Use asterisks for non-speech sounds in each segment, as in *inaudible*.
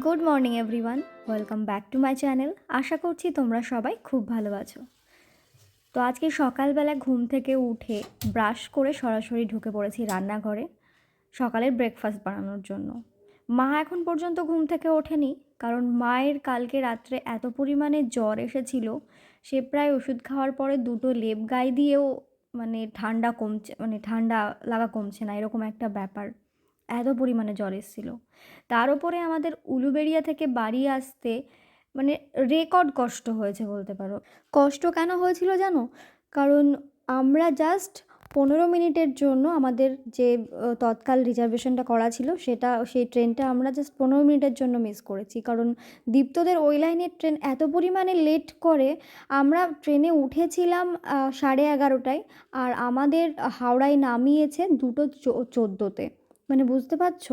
Good morning everyone welcome back to my channel আশা করছি তোমরা সবাই খুব ভালো আছো। তো আজকে সকালবেলা ঘুম থেকে উঠে ব্রাশ করে সরাসরি ঢুকে পড়েছি রান্নাঘরে, সকালের ব্রেকফাস্ট বানানোর জন্য। মা এখন পর্যন্ত ঘুম থেকে ওঠেনি, কারণ মায়ের কালকে রাত্রে এত পরিমাণে জ্বর এসেছিল, সে প্রায় ওষুধ খাওয়ার পরে দুটো লেপ গায়ে দিয়েও মানে ঠান্ডা কমছে মানে ঠান্ডা লাগা কমছে না, এরকম একটা ব্যাপার। এত পরিমাণে জ্বর এসেছিল। তার উপরে আমাদের উলুবেড়িয়া থেকে বাড়ি আসতে মানে রেকর্ড কষ্ট হয়েছে বলতে পারো। কষ্ট কেন হয়েছিল জানো? কারণ আমরা জাস্ট পনেরো মিনিটের জন্য আমাদের যে তৎকাল রিজার্ভেশনটা করা ছিল সেটা, সেই ট্রেনটা আমরা জাস্ট পনেরো মিনিটের জন্য মিস করেছি। কারণ দীপ্তদের ওই লাইনের ট্রেন এত পরিমাণে লেট করে, আমরা ট্রেনে উঠেছিলাম সাড়ে এগারোটায়, আর আমাদের হাওড়ায় নামিয়েছে দুটো চোদ্দোতে। মানে বুঝতে পারছ?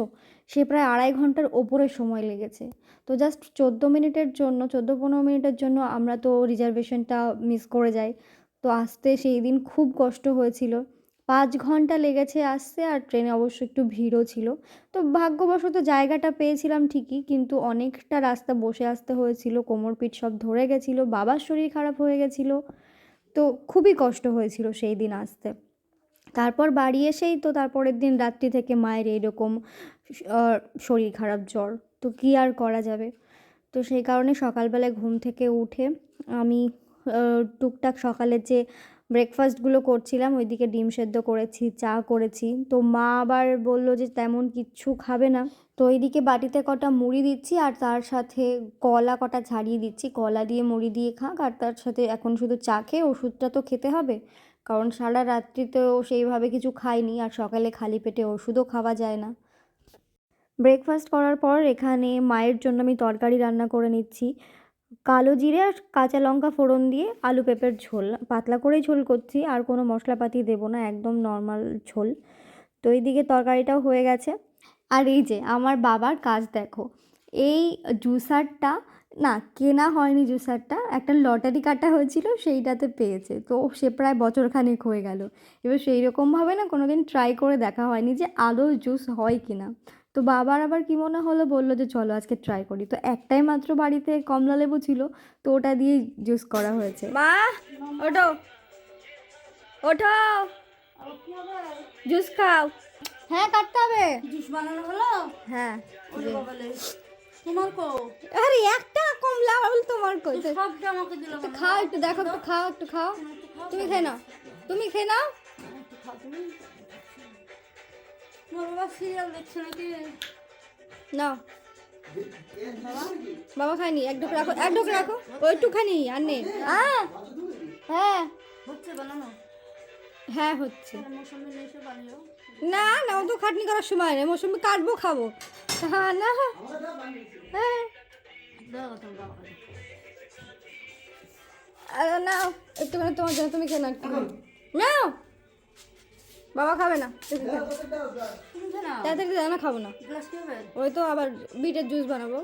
সে প্রায় আড়াই ঘণ্টার ওপরে সময় লেগেছে। তো জাস্ট চোদ্দ মিনিটের জন্য, চোদ্দ পনেরো মিনিটের জন্য আমরা তো রিজার্ভেশনটা মিস করে যাই। তো আসতে সেই দিন খুব কষ্ট হয়েছিল। পাঁচ ঘণ্টা লেগেছে আসতে আর ট্রেনে অবশ্য একটু ভিড়ও ছিল। তো ভাগ্যবশত জায়গাটা পেয়েছিলাম ঠিকই, কিন্তু অনেকটা রাস্তা বসে আসতে হয়েছিল, কোমর পিঠ সব ধরে গেছিল, বাবার শরীর খারাপ হয়ে গেছিল। তো খুবই কষ্ট হয়েছিল সেই দিন আসতে। তারপর বাড়ি এসেই তো তারপরের দিন রাত্রি থেকে মায়ের এইরকম শরীর খারাপ জ্বর। তো কী আর করা যাবে? তো সেই কারণে সকালবেলায় ঘুম থেকে উঠে আমি টুকটাক সকালের যে ব্রেকফাস্টগুলো করছিলাম, ওইদিকে ডিম সেদ্ধ করেছি, চা করেছি। তো মা আবার বলল যে তেমন কিচ্ছু খাবে না। তো এইদিকে বাটিতে কটা মুড়ি দিচ্ছি আর তার সাথে কলা কটা ছাড়িয়ে দিচ্ছি। কলা দিয়ে মুড়ি দিয়ে খাক আর তার সাথে এখন শুধু চা খেয়ে ওষুধটা তো খেতে হবে। কারণ সারা রাত্রিতেও সেইভাবে কিছু খাইনি আর সকালে খালি পেটে ওষুধও খাওয়া যায় না। ব্রেকফাস্ট করার পর এখানে মায়ের জন্য আমি তরকারি রান্না করে নিচ্ছি। কালো জিরে আর কাঁচা লঙ্কা ফোড়ন দিয়ে আলু পেঁপের ঝোল। পাতলা করেই ঝোল করছি, আর কোনো মশলাপাতি দেবো না, একদম নর্মাল ঝোল। তো এইদিকে তরকারিটাও হয়ে গেছে। আর এই যে, আমার বাবার কাজ দেখো, এই জুসারটা না কেনা হয়নি জুসারটা। একটা লটারি কাটা হয়েছিল সেইটাতে পেয়েছে। তো সে প্রায় বছরখানেক হয়ে গেল। এবার সেই রকমভাবে না কোনো দিন ট্রাই করে দেখা হয়নি যে আদৌ জুস হয় কি না তো বাবার আবার কি মনে হলো? বলল যে চলো আজকে ট্রাই করি। তো একটাই মাত্র বাড়িতে কমলা লেবু ছিল তো ওটা দিয়ে জুস করা হয়েছে। মা ওঠো। ওঠো। জুস খাও। হ্যাঁ কাটতে হবে। জুস বানানো হলো? হ্যাঁ। তোমার কো আরে একটা কমলা বল তোমার কই? সবটা আমাকে দিল তো খাও একটু দেখো একটু খাও একটু খাও। তুমি খেয়ে নাও। তুমি খেয়ে নাও। তোমার বাবা সিরিয়াল দেখছে নাকি? নাও। বাবা? খায়নি এক ঢোক রাখো এক ঢোক রাখো। ওইটুখানি আর নেই আহ, হ্যাঁ। হচ্ছে বানানো? হ্যাঁ হচ্ছে। না না ও তো খাটনি করার সময় নেই। মৌসুমি কাটবো খাব। হ্যাঁ না। আরে নাও একটুখানি তোমার জন্য তুমি খেয়ে নাও নাও! বাবা খাবে না। তাড়াতাড়ি দাও খাব না। ওই তো আবার বিটের জুস বানাবো।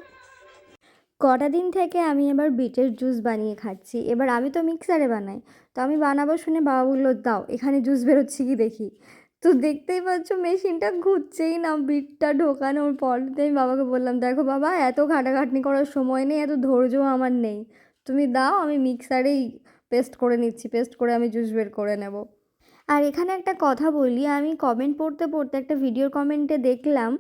কটা দিন থেকে আমি এবার বিটের জুস বানিয়ে খাচ্ছি। এবার আমি তো মিক্সারে বানাই। তো আমি বানাবো শুনে বাবা বলল, দাও, এখানে জুস বেরোচ্ছে কি দেখি? তো দেখতেই পাচ্ছ মেশিনটা ঘুরছেই না বিটটা ঢোকানোর পর। আমি বাবাকে বললাম, দেখো বাবা, এত ঘাটাঘাটনি করার সময় নেই, এত ধৈর্য আমার নেই। তুমি দাও, আমি মিক্সারেই পেস্ট করে নিচ্ছি, পেস্ট করে আমি জুস বের করে নেব। আর এখানে একটা কথা বলি, আমি কমেন্ট পড়তে পড়তে একটা ভিডিওর কমেন্টে দেখলাম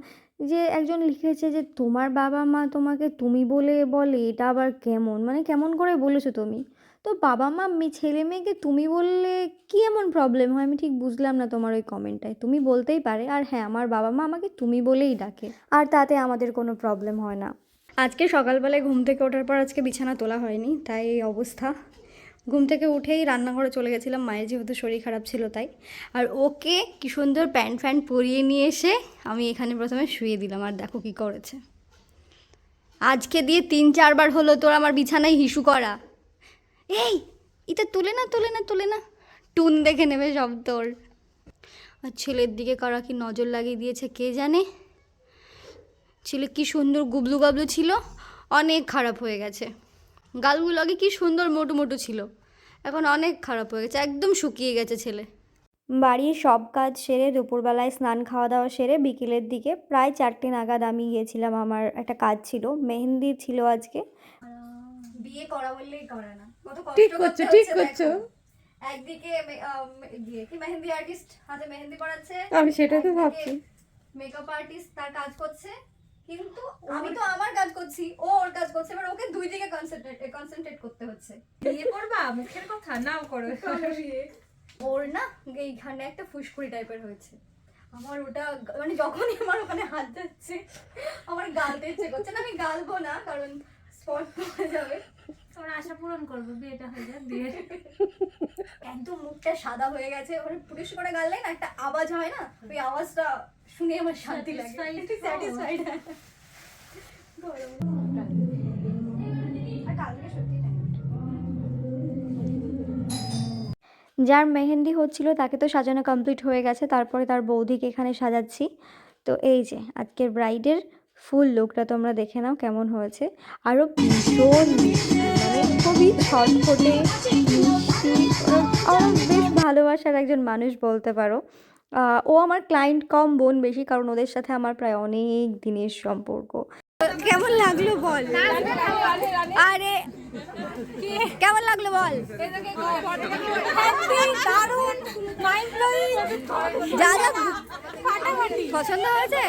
যে একজন লিখেছে যে, তোমার বাবা মা তোমাকে তুমি বলে বলে, এটা আবার কেমন? মানে কেমন করে বলেছ তুমি? তো বাবা মা ছেলে মেয়েকে তুমি বললে কি এমন প্রবলেম হয়? আমি ঠিক বুঝলাম না তোমার ওই কমেন্টটায় তুমি বলতেই পারে। আর হ্যাঁ আমার বাবা মা আমাকে তুমি বলেই ডাকে। আর তাতে আমাদের কোনো প্রবলেম হয় না। আজকে সকালবেলায় ঘুম থেকে ওঠার পর আজকে বিছানা তোলা হয়নি, তাই এই অবস্থা। ঘুম থেকে উঠেই রান্নাঘরে চলে গেছিলাম। মায়ের যেহেতু শরীর খারাপ ছিল তাই। আর ওকে কি সুন্দর প্যান্ট ফ্যান্ট পরিয়ে নিয়ে এসে আমি এখানে প্রথমে শুয়ে দিলাম। আর দেখো কি করেছে। আজকে দিয়ে তিন চারবার হলো তোর আমার বিছানায় হিসু করা। এই, এটা তুলে না তুলে না তুলে না। টুন দেখে নেবে সব তোর আর ছেলের দিকে কারা কি নজর লাগিয়ে দিয়েছে কে জানে? ছেলে কি সুন্দর গুবলু গাবলু ছিল? অনেক খারাপ হয়ে গেছে। গালগুলো আগে কি সুন্দর মোটু মোটু ছিল। এখন অনেক খারাপ হয়ে গেছে, একদম শুকিয়ে গেছে ছেলে। বাড়ির সব কাজ সেরে দুপুরবেলায় স্নান খাওয়া দাওয়া সেরে বিকেলের দিকে প্রায় চারটে নাগাদ আমি গিয়েছিলাম, আমার একটা কাজ ছিল, মেহেন্দি ছিল আজকে। বিয়ে করা বললেই করে না। কত কষ্ট ঠিক করছ, ঠিক করছ। একদিকে ইয়ে, কি মেহেন্দি আর্টিস্ট হাতে মেহেন্দি পড়াচ্ছে আমি তো ভাবছি। মেকআপ আর্টিস্ট তার কাজ করছে। কিন্তু আমি তো আমার কাজ করছি ও ওর কাজ করছে এবার ওকে দুই দিকে কনসেন্ট্রেট কনসেন্ট্রেট করতে হচ্ছে। বিয়ে করবা? মুখের কথা নাও করো। *laughs* ওর না এইখানে একটা ফুসকুড়ি টাইপের হয়েছে। আমার ওটা মানে যখনই আমার ওখানে হাত যাচ্ছে আমার গালতে ইচ্ছে করছে না আমি গালবো না কারণ স্পট হয়ে যাবে। তোর আশা পূরণ করব বিয়েটা হয়ে যাক দিয়ে একদম মুখটা সাদা হয়ে গেছে ওখানে পুলিশ করে গাললে না একটা আওয়াজ হয় না ওই আওয়াজটা শুনে আমার শান্তি লাগে। স্যাটিসফাইড কালকে সত্যি যার মেহেন্দি হচ্ছিল তাকে তো সাজানো কমপ্লিট হয়ে গেছে তারপরে তার বৌদিকে এখানে সাজাচ্ছি। তো এই যে আজকের ব্রাইডের ফুল লুকটা তোমরা দেখে নাও কেমন হয়েছে। আরও ভীষণ মানে খুবই ছটফটে বেশ ভালোবাসার একজন মানুষ বলতে পারো। ও আমার ক্লায়েন্ট কম বোন বেশি কারণ ওদের সাথে আমার প্রায় অনেক দিনের সম্পর্ক। কেমন লাগল বল? আরে, কেমন লাগল বল? পছন্দ হয়েছে?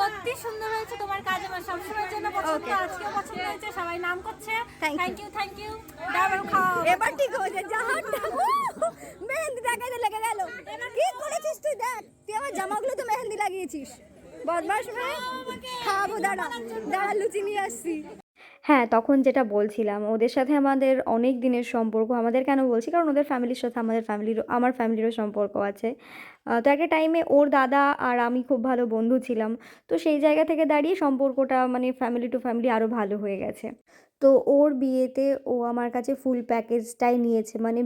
সত্যি সুন্দর হয়েছে তোমার কাজ আমার সবসময়ের জন্য পছন্দ. আজকেও পছন্দ হয়েছে সবাই নাম করছে। Thank you thank you double খাও। এবার ঠিক হয়েছে জাহানটা মেহেন্দি লাগাইতে লেগে গেল। কি করেছিস তুই? দেখ তুই আমার জামাগুলো তো মেহেন্দি লাগিয়েছিস। বদমাস ভাই খাব দাঁড়া। দাঁড়া লুচি নিয়ে আসছি। হ্যাঁ তখন যেটা বলছিলাম, ওদের সাথে আমাদের অনেক দিনের সম্পর্ক। আমাদের কেন বলছি? কারণ ওদের ফ্যামিলির সাথে আমাদের ফ্যামিলির আমার ফ্যামিলিরও সম্পর্ক আছে। তো একটা টাইমে ওর দাদা আর আমি খুব ভালো বন্ধু ছিলাম। তো সেই জায়গা থেকে দাঁড়িয়ে সম্পর্কটা মানে ফ্যামিলি টু ফ্যামিলি আরও ভালো হয়ে গেছে। তো ওর বিয়েতে ও আমার কাছে ফুল প্যাকেজটাই নিয়েছে। মানে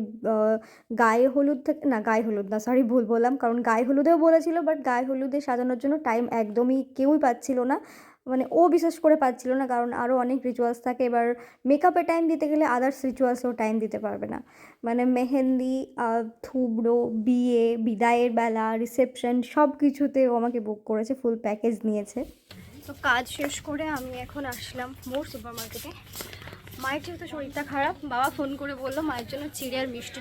গায়ে হলুদ থেকে না, গায়ে হলুদ না সরি ভুল বললাম। কারণ গায়ে হলুদেও বলেছিল বাট গায়ে হলুদে সাজানোর জন্য টাইম একদমই কেউই পাচ্ছিল না। মানে ও বিশেষ করে পাচ্ছিল না, কারণ আরও অনেক রিচুয়ালস থাকে। এবার মেকআপে টাইম দিতে গেলে আদার্স রিচুয়ালসেও টাইম দিতে পারবে না। মানে মেহেন্দি থুবড়ো বিয়ে, বিদায়ের বেলা রিসেপশন সব কিছুতে ও আমাকে বুক করেছে ফুল প্যাকেজ নিয়েছে। তো কাজ শেষ করে আমি এখন আসলাম মোর সুপার মার্কেটে মায়ের যেহেতু শরীরটা খারাপ, বাবা ফোন করে বলল মায়ের জন্য চিড়ে আর মিষ্টি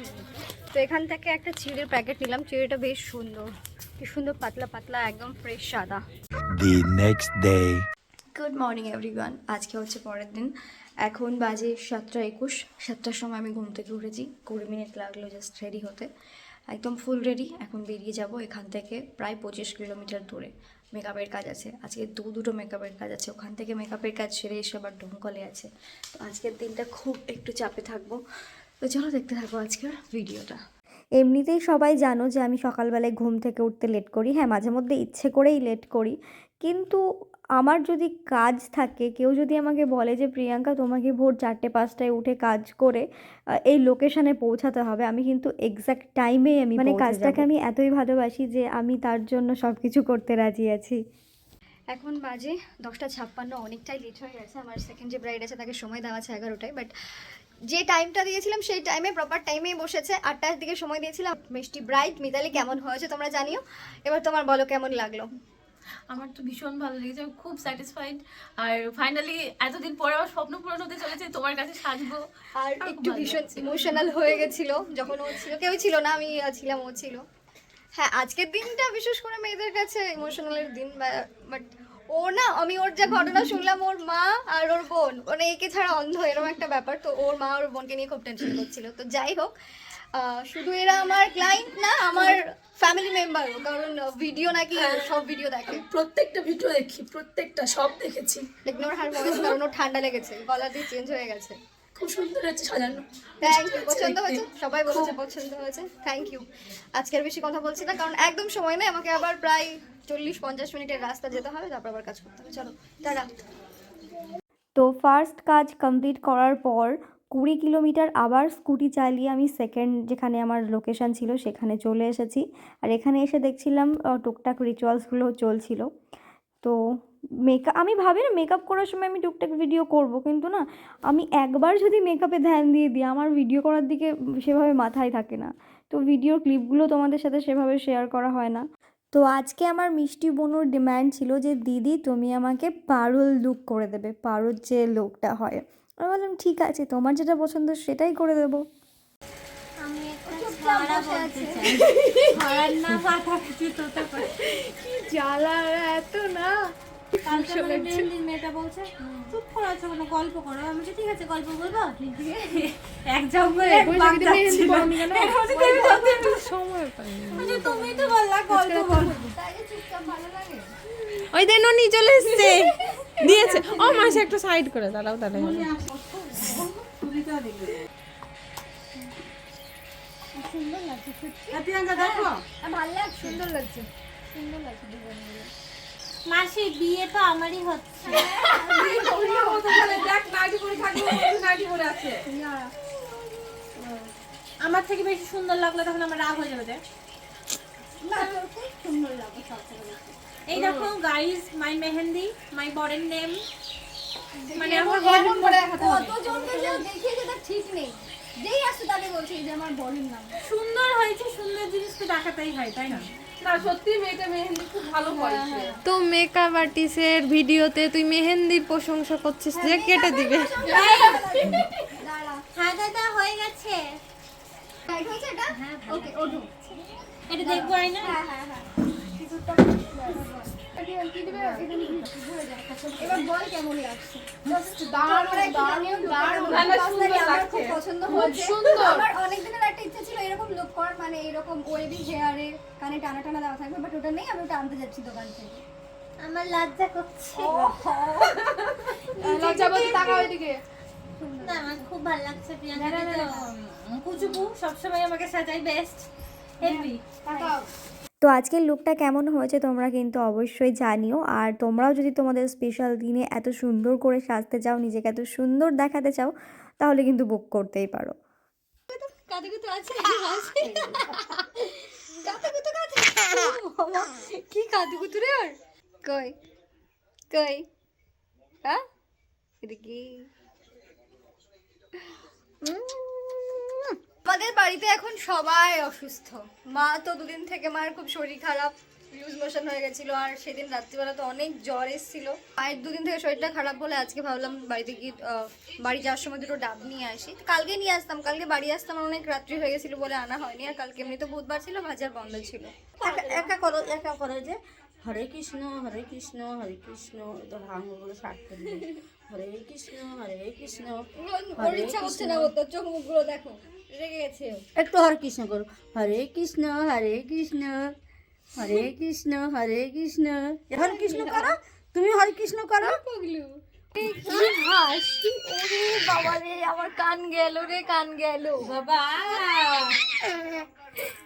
তো এখান থেকে একটা চিড়ের প্যাকেট নিলাম। চিড়েটা বেশ সুন্দর। কি সুন্দর পাতলা পাতলা একদম ফ্রেশ সাদা। The next day. Good morning everyone আজকে হচ্ছে পরের দিন। এখন বাজে সাতটা একুশ। সাতটার সময় আমি ঘুম থেকে উঠেছি। কুড়ি মিনিট লাগল জাস্ট রেডি হতে। একদম ফুল রেডি এখন বেরিয়ে যাব এখান থেকে প্রায় পঁচিশ কিলোমিটার দূরে। মেকআপের কাজ আছে। আজকে দু দুটো মেকআপের কাজ আছে। ওখান থেকে মেকআপের কাজ সেরে এসে আবার ডোমকলে আছে। তো আজকের দিনটা খুব একটু চাপে থাকব। তো চলো দেখতে থাকব আজকের ভিডিওটা এমনিতেই সবাই জানো যে আমি সকালবেলায় ঘুম থেকে উঠতে লেট করি। হ্যাঁ মাঝে মধ্যে ইচ্ছে করেই লেট করি। কিন্তু আমার যদি কাজ থাকে কেউ যদি আমাকে বলে যে প্রিয়াঙ্কা তোমাকে ভোর চারটে পাঁচটায় উঠে কাজ করে এই লোকেশনে পৌঁছাতে হবে। আমি কিন্তু এক্স্যাক্ট টাইমে আমি মানে কাজটাকে আমি এতই ভালোবাসি যে আমি তার জন্য সব কিছু করতে রাজি আছি। এখন বাজে দশটা ছাপ্পান্ন অনেকটাই লেট হয়ে গেছে। আমার সেকেন্ড যে ব্রাইড আছে তাকে সময় দেওয়া আছে এগারোটায় বাট যে টাইমটা দিয়েছিলাম সেই টাইমে প্রপার টাইমেই বসেছে। আটটার দিকে সময় দিয়েছিলাম। মিষ্টি ব্রাইড মিতালি কেমন হয়েছে তোমরা জানিও। এবার তোমার বলো কেমন লাগল? আমার তো ভীষণ ভালো লেগেছে। আমি খুব স্যাটিসফাইড আর ফাইনালি এতদিন পরে আমার স্বপ্ন পূরণ হতে চলেছে তোমার কাছে সাজবো। আর একটু ভীষণ ইমোশনাল হয়ে গেছিল যখন ও ছিল। কেউ ছিল না আমি ছিলাম ও ছিল। হ্যাঁ আজকের দিনটা বিশেষ করে মেয়েদের কাছে ইমোশনালের দিন বাট ও না আমি ওর যা ঘটনা *laughs* শুনলাম ওর মা আর ওর বোন। মানে একে ছাড়া অন্ধ এরকম একটা ব্যাপার। তো ওর মা ওর বোনকে নিয়ে খুব টেনশন করছিল। তো যাই হোক শুধু এরা আমার ক্লায়েন্ট না আমার ফ্যামিলি মেম্বারও কারণ ভিডিও নাকি সব ভিডিও দেখে। প্রত্যেকটা ভিডিও দেখি প্রত্যেকটা সব দেখেছি। ইগনোর হার কারণ ঠান্ডা লেগেছে। গলা দিয়ে চেঞ্জ হয়ে গেছে। খুব সুন্দর হচ্ছে সাজানো। থ্যাংক ইউ পছন্দ হয়েছে? সবাই বলেছে পছন্দ হয়েছে। থ্যাংক ইউ আজকের বেশি কথা বলছি না কারণ একদম সময় নেই আমাকে আবার প্রায় চল্লিশ পঞ্চাশ মিনিটের রাস্তা যেতে হবে তারপর আবার কাজ করতে হবে। চলো টাটা। তো ফার্স্ট কাজ কমপ্লিট করার পর কুড়ি কিলোমিটার আবার স্কুটি চালিয়ে আমি সেকেন্ড যেখানে আমার লোকেশন ছিল সেখানে চলে এসেছি। আর এখানে এসে দেখছিলাম টুকটাক রিচুয়ালসগুলো চলছিল। তো মেকআপ আমি ভাবি না মেকআপ করার সময় আমি টুকটাক ভিডিও করব কিন্তু না আমি একবার যদি মেকআপে ধ্যান দিয়ে দিই আমার ভিডিও করার দিকে সেভাবে মাথায় থাকে না। তো ভিডিওর ক্লিপগুলো তোমাদের সাথে সেভাবে শেয়ার করা হয় না। তো আজকে আমার মিষ্টি বোনুর ডিম্যান্ড ছিল যে দিদি তুমি আমাকে পারুল লুক করে দেবে পারুল যে লুকটা হয়। আমি বললাম ঠিক আছে তোমার যেটা পছন্দ সেটাই করে দেবো। আমি একটা *laughs* না জ্বালা এত না? মেয়েটা বলছে চুপ করে আছো কোনো গল্প করো। আমি ঠিক আছে গল্প বলব। এক জঙ্গলে তুমি তো বললা গল্প ওই দেন উনি চলে এসছে। দিয়েছে। ও মাসে একটু সাইড করে দাঁড়াও তাহলে মাসি বিয়ে তো আমারই হচ্ছে। আমার থেকে বেশি সুন্দর লাগল তখন আমার রাগ হয়ে যাবে দেখ। এই দেখো গাইস মাই মেহেন্দি মাই বরের নেম মানে আমার কতজনকে যে দেখিয়ে যেটা ঠিক নেই। যেই আসছে তাকে বলছে যে আমার বরের নাম সুন্দর হয়েছে সুন্দর জিনিস তো দেখাতেই হয় তাই না? তো মেকআপ আর্টিস্টের ভিডিওতে তুই মেহেন্দির প্রশংসা করছিস যে কেটে দিবে। *laughs* হ্যাঁ হয়ে গেছে। এটা? দেখব আই না একটা ইচ্ছা ছিল এরকম লুক করার মানে এরকম ওয়েবি হেয়ারে কানে টানা টানা দেওয়া থাকবে বাট ওটা নেই আমি ওটা আনতে যাচ্ছি দোকান থেকে। আমার লজ্জা করছে। *laughs* না আমার খুব ভালো লাগছে প্রিয়াঙ্কা কুচুপু সবসময় আমাকে সাজাই বেস্ট হেভি তো আজকের লুকটা কেমন হয়েছে তোমরা কিন্তু অবশ্যই জানিও। আর তোমরাও যদি তোমাদের স্পেশাল দিনে এত সুন্দর করে সাজতে চাও, নিজেকে এত সুন্দর দেখাতে চাও, তাহলে কিন্তু বুক করতেই পারো। কি ওর কই? কই? হ্যাঁ? এটা কি আমাদের বাড়িতে এখন সবাই অসুস্থ। মা তো দুদিন থেকে মার খুব শরীর খারাপ লুজ মোশন হয়ে গেছিল আর সেদিন রাত্রিবেলা তো অনেক জ্বর এসেছিল। মায়ের দুদিন থেকে শরীরটা খারাপ বলে আজকে ভাবলাম বাড়িতে গিয়ে বাড়ি যাওয়ার সময় দুটো ডাব নিয়ে আসি। কালকে নিয়ে আসতাম কালকে বাড়ি আসতাম অনেক রাত্রি হয়ে গেছিল বলে আনা হয়নি আর কালকে এমনি তো বুধবার ছিল বাজার বন্ধ ছিল। একা করো একা করো যে হরে কৃষ্ণ হরে কৃষ্ণ হরে কৃষ্ণ তো শাক করবে হরে কৃষ্ণ হরে কৃষ্ণ না বলতো চোখ মুখগুলো দেখো। একটু হরে কৃষ্ণ করো। হরে কৃষ্ণ হরে কৃষ্ণ হরে কৃষ্ণ হরে কৃষ্ণ। হরে কৃষ্ণ করো তুমি হরে কৃষ্ণ করো। বাবা রে আমার কান গেল রে কান গেল। বাবা।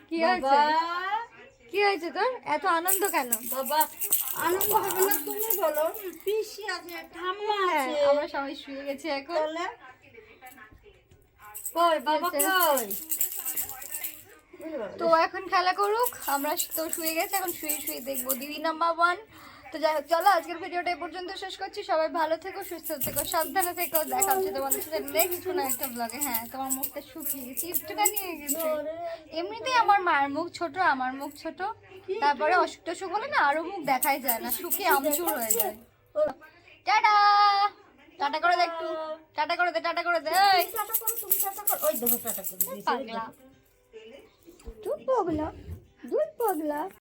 কি হয়েছে? কি হয়েছে তোর? এত আনন্দ কেন? বাবা আনন্দ হবে না তুমি বলো। পিসি আছে ঠাম্মা হ্যাঁ আছে। আমরা সবাই শুয়ে গেছি এখন। কই বাবা কই? তো এখন খেলা করুক আমরা তো শুয়ে গেছি এখন শুয়ে শুয়ে দেখব দিদি নাম্বার ওয়ান তো যাই হোক চলো আজকের ভিডিওটা এ পর্যন্ত শেষ করছি। সবাই ভালো থেকো সুস্থ থেকো সাবধানে থেকো। দেখা হচ্ছে তোমাদের সাথে নেক্সট কোনো একটা ব্লগে হ্যাঁ তোমার মুখটা শুকিয়ে গেছে একটুটা নিয়ে গেছে। এমনিতেই আমার মায়ের মুখ ছোট আমার মুখ ছোট। তারপরে অসুখ টসুখ হলে না আরও মুখ দেখাই যায় না শুকিয়ে আমচুর হয়ে যায়। টাটা! টাটা করে দে একটু। টাটা করে দে টাটা করে দে। এই। টাটা করো তুমি টাটা করো ওই দেখো। টাটা করে দে পাগলা। তুই পাগলা দুই পাগলা।